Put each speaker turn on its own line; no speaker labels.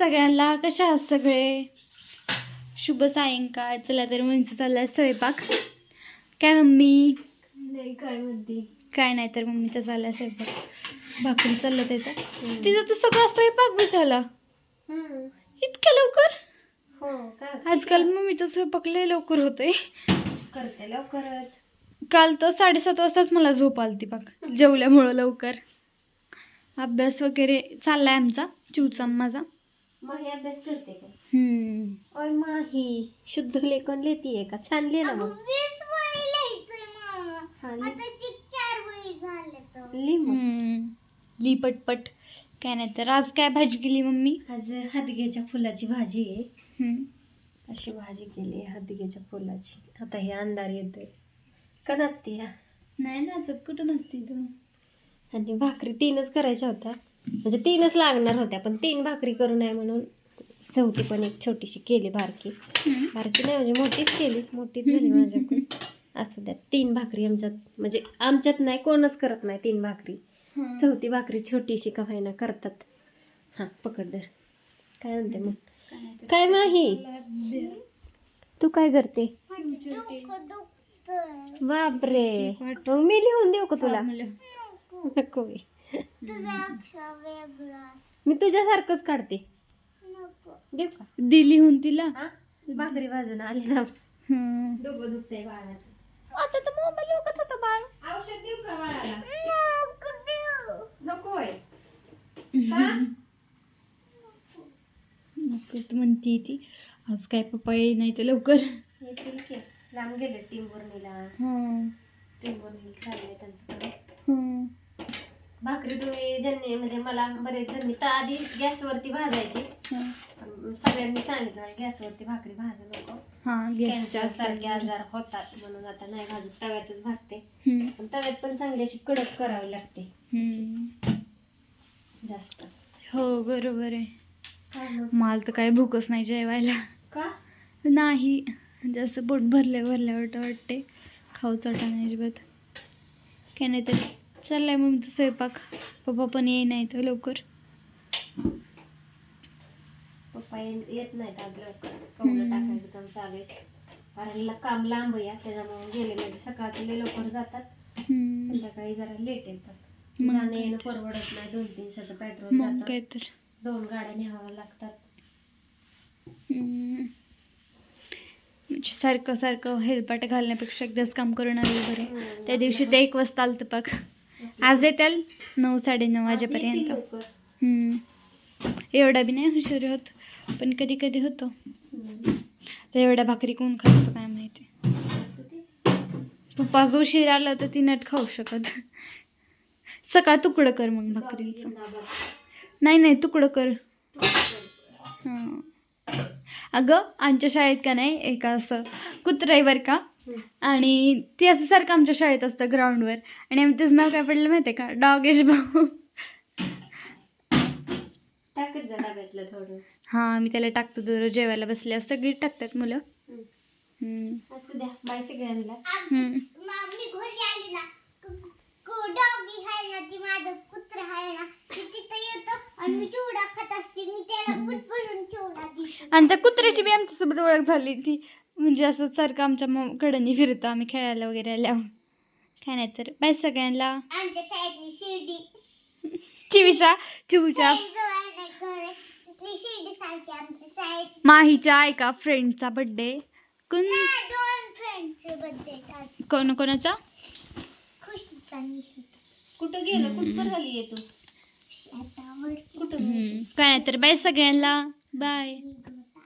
सगळ्यांना कशा आहात सगळे? शुभ सायंकाळ. चला तर मम्मीचं चाललाय स्वयंपाक. काय मम्मी?
नाही काय म्हणते?
काय नाही तर मम्मीचा चाललाय स्वयंपाक. भाकरी चाललं त्याचं तिचं तर सगळा स्वयंपाक बसायला इतक्या लवकर?
हो
आजकाल मम्मीचा स्वयंपाक लय लवकर होतोय.
करते लवकरच.
काल तर साडेसात वाजताच मला झोप आलती बघ जेवल्यामुळं लवकर. अभ्यास वगैरे चाललाय आमचा चिवचा माझा.
माही अभ्यास करते का?
हम्म.
ओय माही शुद्ध लेखन लिहितीये का? छान लिहि ना मग. हा, लिह. लिह मग.
हम्म. ली पटपट. काय नाही तर आज काय भाजी केली मम्मी?
आज हदग्याच्या फुलाची भाजी आहे.
हम्म.
अशी भाजी केली आहे हदग्याच्या फुलाची. आता हे अंधार येतोय. का नाचते
नाही नाचत कुठं नसती तू
आणि भाकरी तीनच करायच्या होत्या. म्हणजे तीनच लागणार होत्या पण तीन भाकरी करू नये म्हणून चौथी पण एक छोटीशी केली बारकी. बारकी नाही म्हणजे मोठीच केली मोठीच झाली माझ्याकडून. असू द्या तीन भाकरी आमच्यात म्हणजे आमच्यात नाही कोणच करत नाही तीन भाकरी. चौथी भाकरी छोटीशी का व्हायना करतात. हां पकड दर काय म्हणते मग? काय माही तू काय करते? बापरे. मग मी लिहून देऊ का तुला? नको. मी तुझ्यासारखंच काढते. देऊ का?
दिली लिहून तिला?
हा? भाकरी भाजून आली ना.
हम्म.
डोकं दुखतंय बाळाचं.
आता तर मोबाईल बघत होता बाळ.
औषध देऊ का बाळाला? नकोय का?
नको तर म्हणती ती आज काय पप्पा येई नाही तर लवकर.
येतील की लांब गेले टिंबुर्णीला.
हं.
टिंबुर्णी चाललंय त्यांचं. भाकरी तुम्ही ज्यांनी म्हणजे मला बरेच जणी तर आधी गॅसवरती भाजायची.
हं.
सगळ्यांनी सांगितलं गॅसवरती भाकरी भाजू नको.
हा
कॅन्सर
गॅसच्या
सारखे आजार होतात म्हणून आता नाही भाजत तव्यातच भाजते. पण तव्यात पण चांगली अशी कडक करावी लागते. जास्त.
हो बरोबर आहे.
काय मग?
मला तर काही भूकच नाही जेवायला.
का?
नाही. म्हणजे असं पोट भरल्या भरल्या वाटतं वाटते. खाऊ चटा नाही अजिबात. काय नाही तर चाललाय मग तुमचा स्वयंपाक. पप्पा पण येई नाही तर लवकर.
पप्पा येत नाहीत आज लवकर. टाकायचं काम चालू आहे. कारण काम लांब या त्याच्यामुळे गेले म्हणजे सकाळचे लवकर जातात. संध्याकाळी जरा लेट येतात.
मग
जाणं येणं परवडत नाही दोन तीनशेचं पेट्रोल
मग काय तर
दोन गाड्या न्याव्या लागतात.
म्हणजे सारखं सारखं हेलपाट घालण्यापेक्षा एकदाच काम करून आले बरे.
हम्म.
त्या दिवशी ते एक वाजता आलं पाक आज येत्याल नऊ साडेनऊ
येतील
वाजेपर्यंत. एवढा बी नाही हुशार होत पण कधी कधी होतो. तर एवढ्या भाकरी कोण खायचं काय माहिती. पप्पा जो उशीर आला तर ती नाट खाऊ शकत सकाळ तुकडं कर मग भाकरीचं. नाही नाही तुकडं कर. हां अगं आमच्या शाळेत का नाही एक असं कुत्रं आहे बरं का. आणि ते असं सारखं आमच्या शाळेत असतं ग्राउंडवर आणि आम्ही त्याचं नाव काय पडलं माहिती आहे का? डॉगेश भाऊ.
टाकत जा डब्यातलं थोडं.
हां मी त्याला टाकतो दररोज जेवायला बसल्या सगळी टाकतात मुलं.
हम्म.
हम्म.
असू द्या बाय सगळ्यांना.
हम्म.
मामी घरी आली ना. डॉगी आहे ना ती माझं कुत्र आहे ना. ती तिथं येतं आणि मी चिवडा खात असते. मी त्याला पुटपुटून चिवडा देते.
आणि त्या कुत्र्याची बी आमच्यासोबत ओळख झाली ती म्हणजे असं सारखं आमच्या म- कडनी फिरतं आम्ही खेळायला वगैरे आल्यावर. काय नाही तर. बाय सगळ्यांना.
आमच्या शाळेतली शिर्डी.
चिवीचा चिवच्या.
शिर्डी सारखी आमच्या शाळेत.
माहीच्या एका फ्रेंडचा बड्डे कोण?
ना, दोन फ्रेंडचे बर्थडे आज.
कोण कोणाचा?
खुशीचा निशित
कुठं गेलं? कुठं झाली आहे तू?
शेतावर.
कुठं
हम्म. काय नाही तर. बाय सगळ्यांना. बाय.